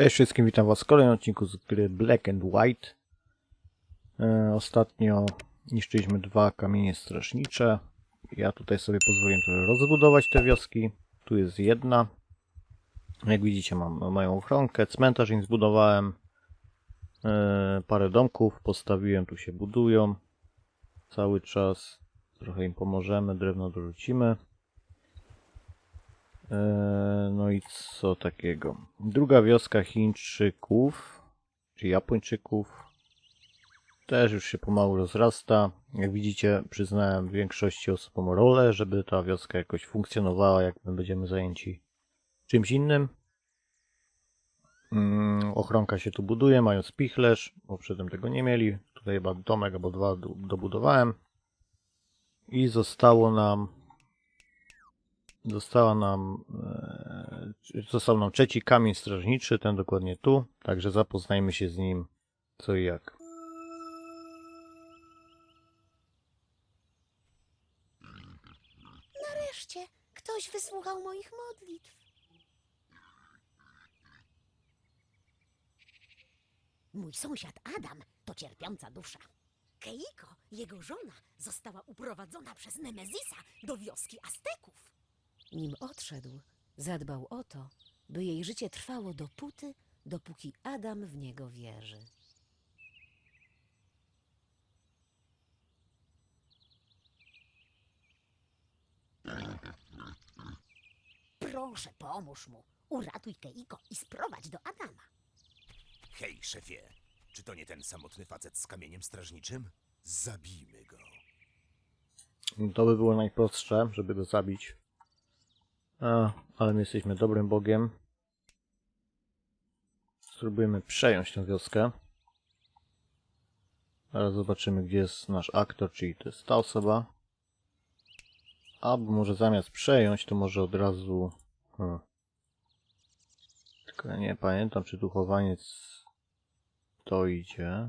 Cześć wszystkim, witam was w kolejnym odcinku z gry Black and White. E, ostatnio niszczyliśmy dwa kamienie strasznicze. Ja tutaj sobie pozwoliłem trochę rozbudować te wioski. Tu jest jedna. Jak widzicie mam moją ochronkę, cmentarz im zbudowałem. E, parę domków postawiłem, tu się budują. Cały czas trochę im pomożemy, drewno dorzucimy. Eee, No i co takiego? Druga wioska Chińczyków, czy Japończyków, też już się pomału rozrasta. Jak widzicie, przyznałem większości osobom rolę, żeby ta wioska jakoś funkcjonowała, jak my będziemy zajęci czymś innym. Mm, ochronka się tu buduje, mają spichlerz, bo przedtem tego nie mieli. Tutaj chyba domek albo dwa do- dobudowałem. I zostało nam Została nam, e, został nam trzeci kamień strażniczy, ten dokładnie tu, także zapoznajmy się z nim co i jak. Nareszcie ktoś wysłuchał moich modlitw. Mój sąsiad Adam to cierpiąca dusza. Keiko, jego żona, została uprowadzona przez Nemezisa do wioski Azteków. Nim odszedł, zadbał o to, by jej życie trwało dopóty, dopóki Adam w niego wierzy. Proszę, pomóż mu. Uratuj Keiko i sprowadź do Adama. Hej, szefie, czy to nie ten samotny facet z kamieniem strażniczym? Zabijmy go. To by było najprostsze, żeby go zabić. A, ale my jesteśmy dobrym bogiem. Spróbujemy przejąć tę wioskę. Zaraz zobaczymy, gdzie jest nasz aktor, czyli to jest ta osoba. Albo może zamiast przejąć, to może od razu... Hmm. Tylko ja nie pamiętam, czy tu chowaniec to idzie.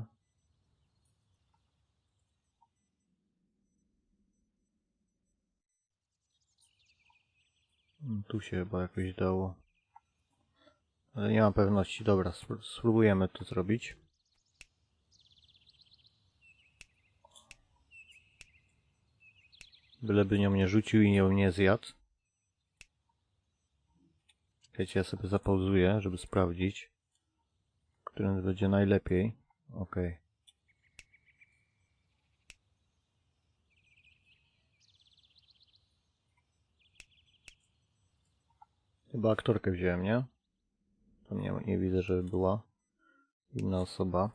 Tu się chyba jakoś dało. Ale nie mam pewności. Dobra, spró- spróbujemy to zrobić. Byleby nią nie rzucił i nią nie zjadł. Wiecie, ja sobie zapauzuję, żeby sprawdzić, którym będzie najlepiej. Okej. Chyba aktorkę wziąłem, nie? Tam nie, nie widzę, żeby była inna osoba.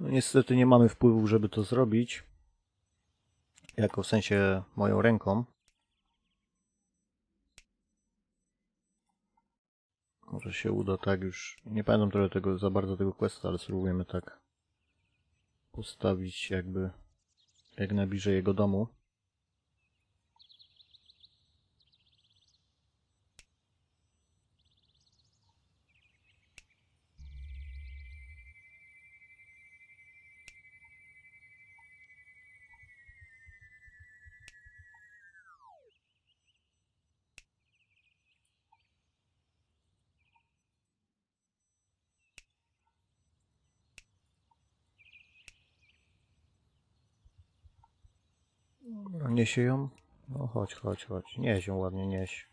No niestety nie mamy wpływu, żeby to zrobić. Jako w sensie moją ręką. Może się uda tak już. Nie pamiętam trochę tego za bardzo tego questa, ale spróbujemy tak postawić jakby jak najbliżej jego domu. Niesie ją? No chodź, chodź, chodź. Nieś ją ładnie, nieś.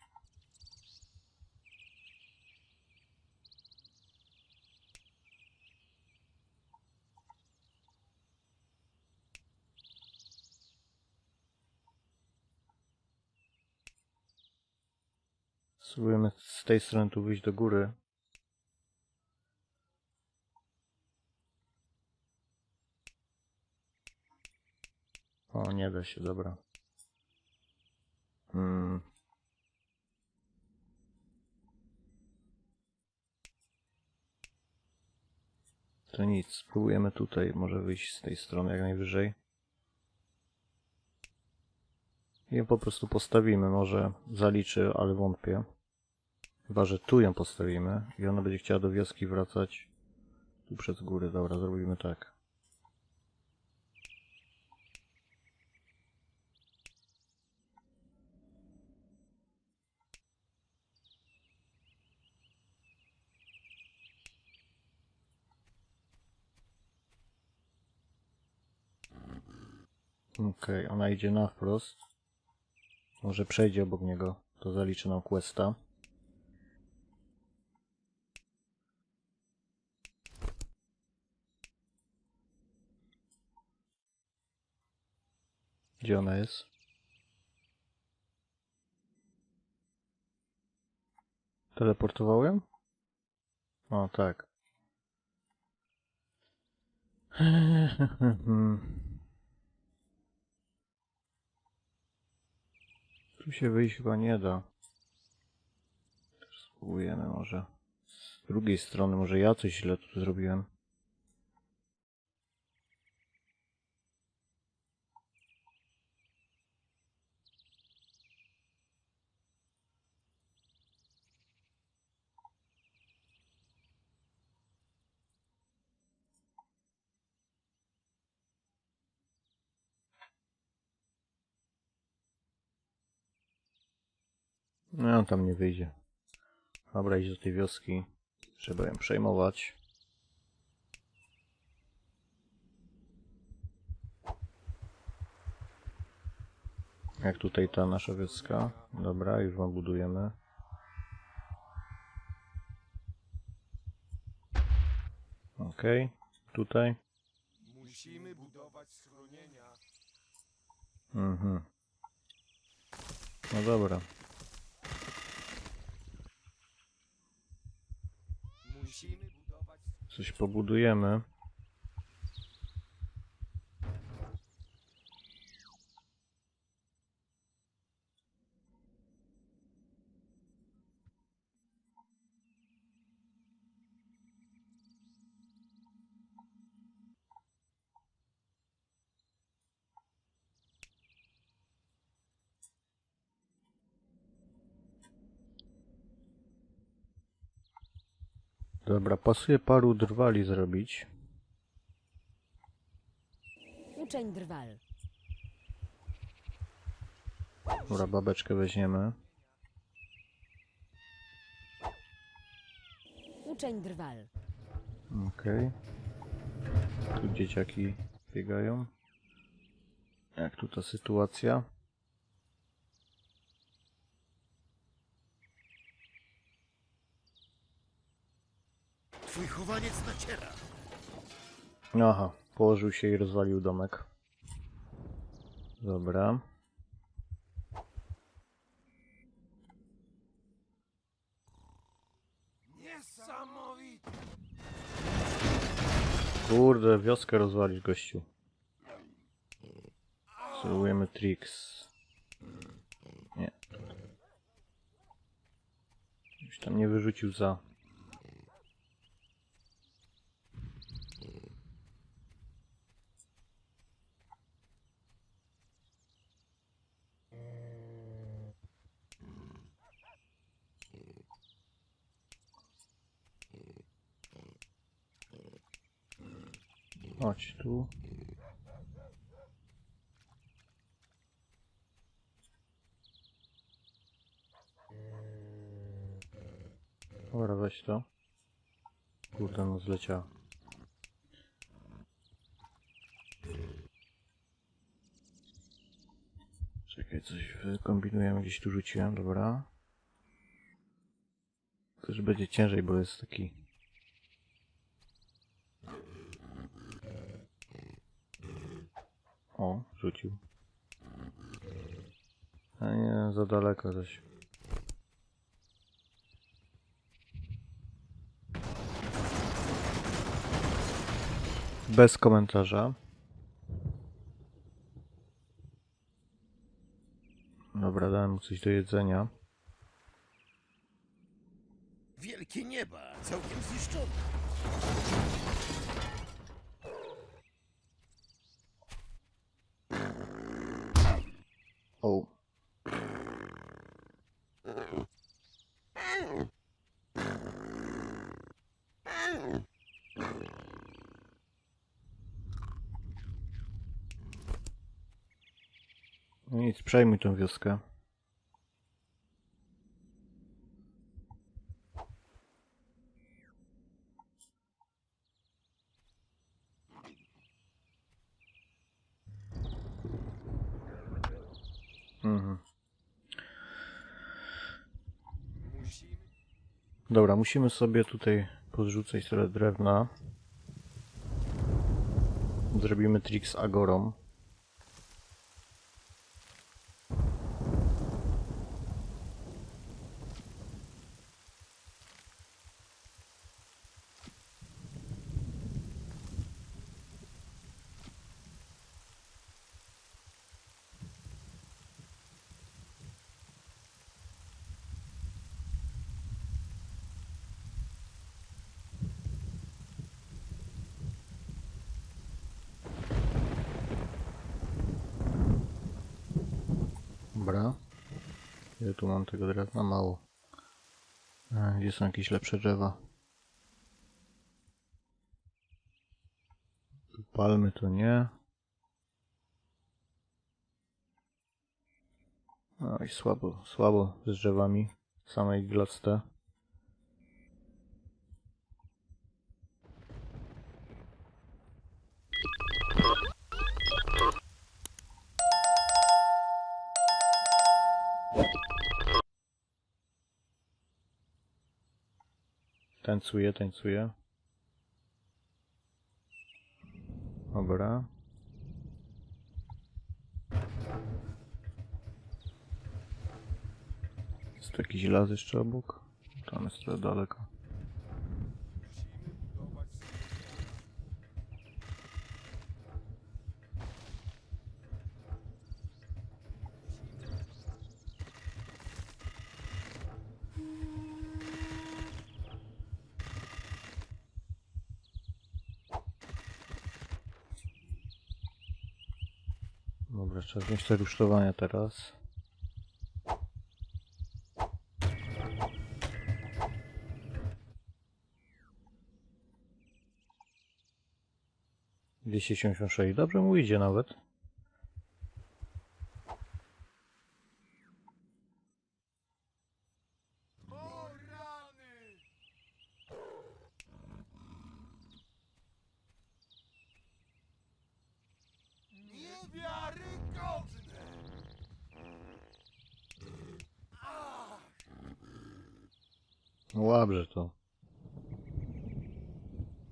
Spróbujemy z tej strony tu wyjść do góry. O, nie da się, dobra. Hmm. To nic, spróbujemy tutaj, może wyjść z tej strony jak najwyżej. I ją po prostu postawimy, może zaliczy, ale wątpię. Chyba, że tu ją postawimy i ona będzie chciała do wioski wracać tu przez góry. Dobra, zrobimy tak. Okej, ona idzie na wprost. Może przejdzie obok niego, to zaliczy nam questa. Gdzie ona jest? Teleportował ją? O, tak. Tu się wyjść chyba nie da. Spróbujemy może. Z drugiej strony, może ja coś źle tu zrobiłem. No, tam nie wyjdzie. Dobra, idź do tej wioski. Trzeba ją przejmować. Jak tutaj ta nasza wioska. Dobra, już ją budujemy. Okej, tutaj. Musimy budować schronienia. Mhm. No dobra. Musimy budować. Coś pobudujemy. Dobra, pasuje paru drwali zrobić. Uczeń drwal. Dobra, babeczkę weźmiemy. Uczeń drwal. Okej. Tu dzieciaki biegają. Jak tu ta sytuacja? Twój chowaniec naciera. Aha, położył się i rozwalił domek. Dobra. Niesamowite! Kurde, wioskę rozwalić gościu. Spróbujemy tricks. Nie. Już tam nie wyrzucił za. Chodź tu. Dobra, weź to. Kurde, no zleciała. Czekaj, coś wykombinujemy, gdzieś tu rzuciłem, dobra. Też będzie ciężej, bo jest taki... O, rzucił. A nie, za daleko coś. Bez komentarza. Dobra, dałem mu coś do jedzenia. Wielkie nieba, całkiem zniszczone. Oh. Nic, przejmuj tą wioskę. Dobra, musimy sobie tutaj podrzucać trochę drewna. Zrobimy trik z Agorą. Dobra. Ile tu mam tego drewna? Mało. E, Gdzie są jakieś lepsze drzewa? Palmy to nie. Oj, słabo, słabo z drzewami. Same iglaste. Tańcuje, tańcuje. Dobra. Jest tu jakiś las jeszcze obok? Tam jest trochę daleko. Dobra, trzeba wziąć te rusztowania teraz. Dwieście siedemdziesiąt sześć. Dobrze mu idzie nawet. No łabrze to.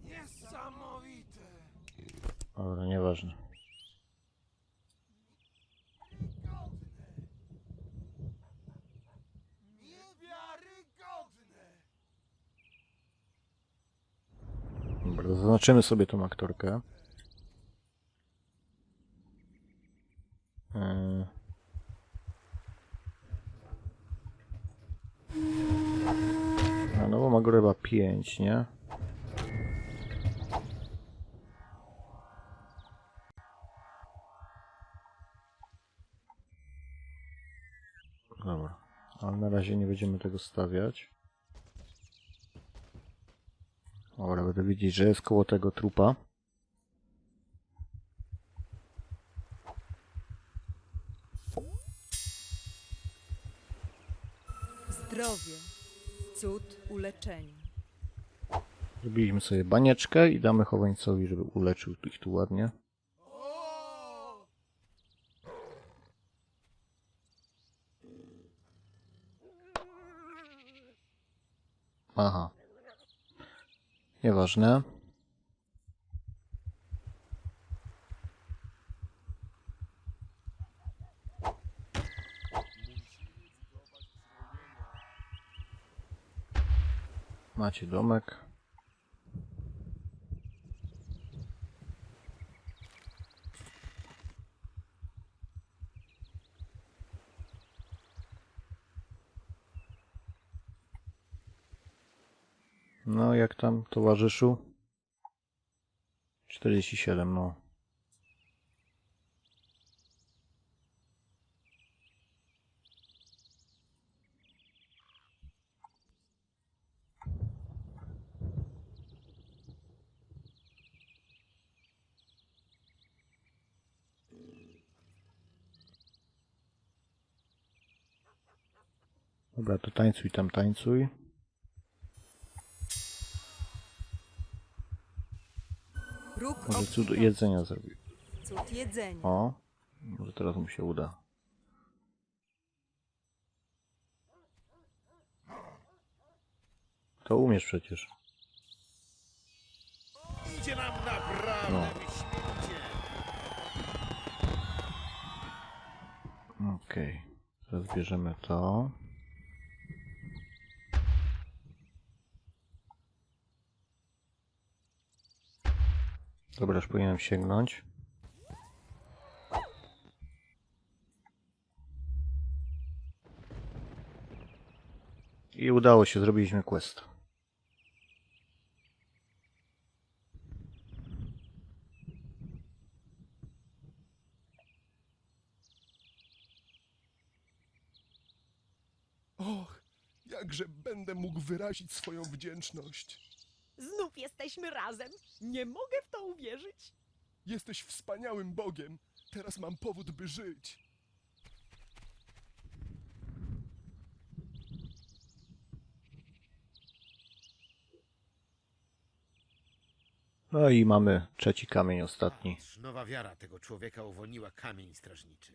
Niesamowite! Dobra, nieważne. Dobra, zaznaczymy sobie tą aktorkę. Yy. A no bo ma go 5, nie? Dobra, ale na razie nie będziemy tego stawiać. Dobra, będę widzieć, że jest koło tego trupa. Zdrowie, cud uleczenia. Zrobiliśmy sobie banieczkę i damy chowańcowi, żeby uleczył ich tu ładnie. Aha. Nieważne. Macie domek. towarzyszu. 47, no. Dobra, to tańcuj tam, tańcuj. Może cud jedzenia zrobi. Cud jedzenia. O, może teraz mu się uda. To umiesz przecież. Idzie nam naprawdę No. Okej, teraz bierzemy to. Dobra, już powinienem sięgnąć. I udało się, zrobiliśmy quest. Och, jakże będę mógł wyrazić swoją wdzięczność. Znów jesteśmy razem. Nie mogę w to uwierzyć. Jesteś wspaniałym Bogiem. Teraz mam powód, by żyć. No i mamy trzeci kamień, ostatni. Nowa wiara tego człowieka uwolniła kamień strażniczy.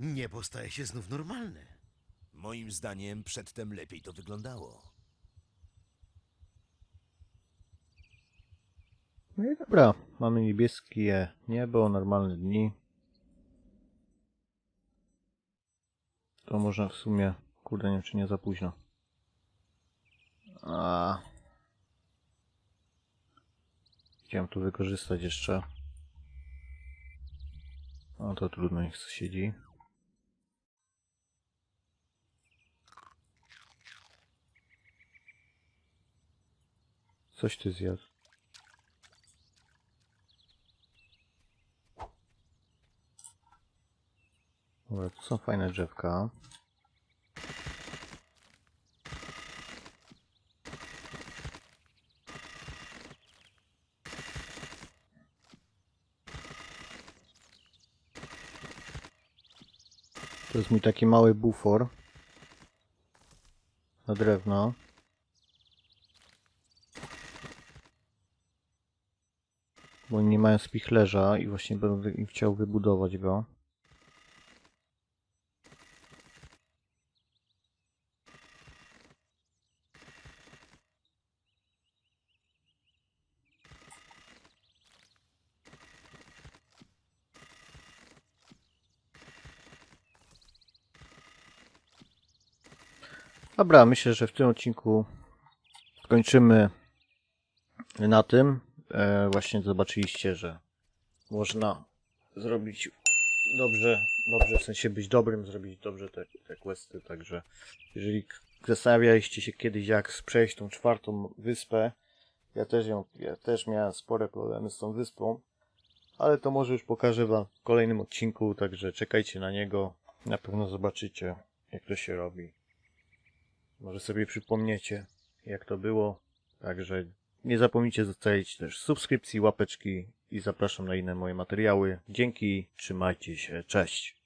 Niebo staje się znów normalne. Moim zdaniem przedtem lepiej to wyglądało. No i dobra, mamy niebieskie niebo, normalne dni. To można w sumie, kurde, nie wiem czy nie za późno. A. Chciałem tu wykorzystać jeszcze. No to trudno, niech siedzi. Coś ty zjadł. Dobra, tu są fajne drzewka. To jest mój taki mały bufor na drewno. Bo oni nie mają spichlerza i właśnie im chciał wybudować go. Dobra, myślę, że w tym odcinku kończymy na tym. E, właśnie zobaczyliście, że można zrobić dobrze, dobrze w sensie być dobrym, zrobić dobrze te, te questy, także jeżeli zastanawialiście się kiedyś jak przejść tą czwartą wyspę, ja też ją, ja też miałem spore problemy z tą wyspą, ale to może już pokażę wam w kolejnym odcinku, także czekajcie na niego, na pewno zobaczycie jak to się robi. Może sobie przypomniecie, jak to było. Także nie zapomnijcie zostawić też subskrypcji, łapeczki i zapraszam na inne moje materiały. Dzięki, trzymajcie się, cześć.